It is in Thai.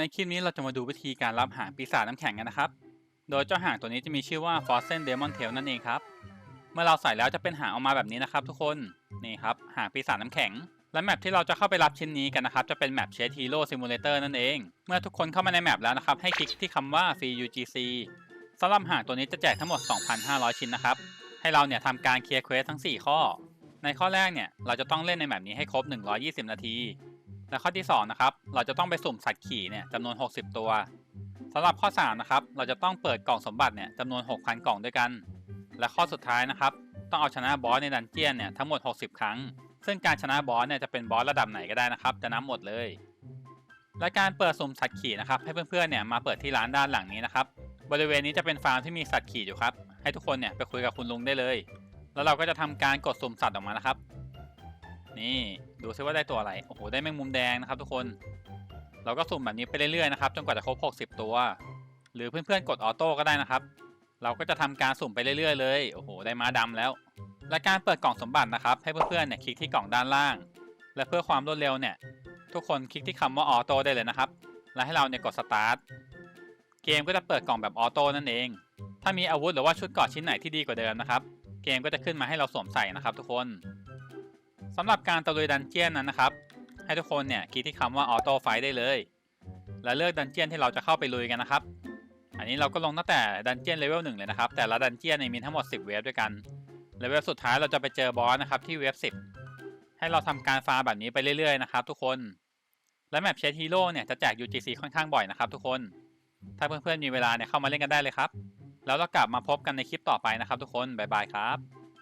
ในคลิปนี้เราจะมาดูวิธีการรับหางปีศาจน้ำแข็งกันนะครับ โดยเจ้าหางตัวนี้จะมีชื่อว่า Frozen Demon Tail นั่นเองครับ เมื่อเราใส่แล้วจะเป็นหางออกมาแบบนี้นะครับ ทุกคน นี่ครับหางปีศาจน้ำแข็ง และแมปที่เราจะเข้าไปรับชิ้นนี้กันนะครับ จะเป็นแมป Chase Hero Simulator นั่นเอง เมื่อทุกคนเข้ามาในแมปแล้วนะครับ ให้คลิกที่คำว่า Free UGC สำหรับหางตัวนี้จะแจกทั้งหมด 2,500 ชิ้นนะครับ ให้เราเนี่ยทำการเคลียร์เควสทั้ง 4 ข้อ ในข้อแรกเนี่ยเราจะต้องเล่นในแมปนี้ให้ครบ 120 นาที และข้อที่2นะครับ เราจะต้องไปสุ่มสัตว์ขี่เนี่ยจำนวน 60 ตัวสำหรับข้อ3นะครับ เราจะต้องเปิดกล่องสมบัติเนี่ยจำนวน 6,000 กล่องด้วยกัน และข้อสุดท้ายนะครับ ต้องเอาชนะบอสในดันเจียนเนี่ยทั้งหมด 60 ครั้ง ซึ่งการชนะบอสเนี่ยจะเป็นบอสระดับไหนก็ได้นะครับ จะนับหมดเลย และการเปิดสุ่มสัตว์ขี่นะครับ ให้เพื่อนๆเนี่ยมาเปิดที่ร้านด้านหลังนี้นะครับ บริเวณนี้จะเป็นฟาร์มที่มีสัตว์ขี่อยู่ครับ ให้ทุกคนเนี่ยไปคุยกับคุณลุงได้เลย แล้วเราก็จะทำการกดสุ่มสัตว์ออกมานะครับ นี่ดูซิว่าได้ตัวอะไร โอ้โห ได้แมงมุมแดงนะครับทุกคน เราก็สุ่มแบบนี้ไปเรื่อยๆนะครับ จนกว่าจะครบ 60 ตัว หรือเพื่อนๆ กดออโต้ก็ได้นะครับ เราก็จะทำการสุ่มไปเรื่อยๆ เลย โอ้โห ได้ม้าดำแล้ว และการเปิดกล่องสมบัตินะครับ ให้เพื่อนๆ เนี่ยคลิกที่กล่องด้านล่าง และเพื่อความรวดเร็วเนี่ย ทุกคนคลิกที่คำว่าออโต้ได้เลยนะครับ และให้เราเนี่ยกดสตาร์ท เกมก็จะเปิดกล่องแบบออโต้นั่นเอง ถ้ามีอาวุธหรือว่าชุดเกราะชิ้นไหนที่ดีกว่าเดิมนะครับ เกมก็จะขึ้นมาให้เราสวมใส่นะครับ ทุกคนำหรับการตะลุยดันเจียนนั้นนะครับ ให้ทุกคนเนี่ยคลิกที่คำว่าออโต้ไฟได้เลย และเลือกดันเจียนที่เราจะเข้าไปลุยกันนะครับ อันนี้เราก็ลงตั้งแต่ดันเจียนเลเวลหนึ่งเลยนะครับ แต่ละดันเจียนมีทั้งหมด 10 เวฟด้วยกัน เลเวลสุดท้ายเราจะไปเจอบอสนะครับที่เวฟ10 ให้เราทำการฟาร์แบบนี้ไปเรื่อยๆนะครับทุกคน และแมปเชสฮีโร่เนี่ยจะแจก UGC ค่อนข้างบ่อยนะครับทุกคน ถ้าเพื่อนๆมีเวลาเนี่ยเข้ามาเล่นกันได้เลยครับ แล้วเรากลับมาพบกันในคลิปต่อไปนะครับ ทุกคนบ๊ายบายครับ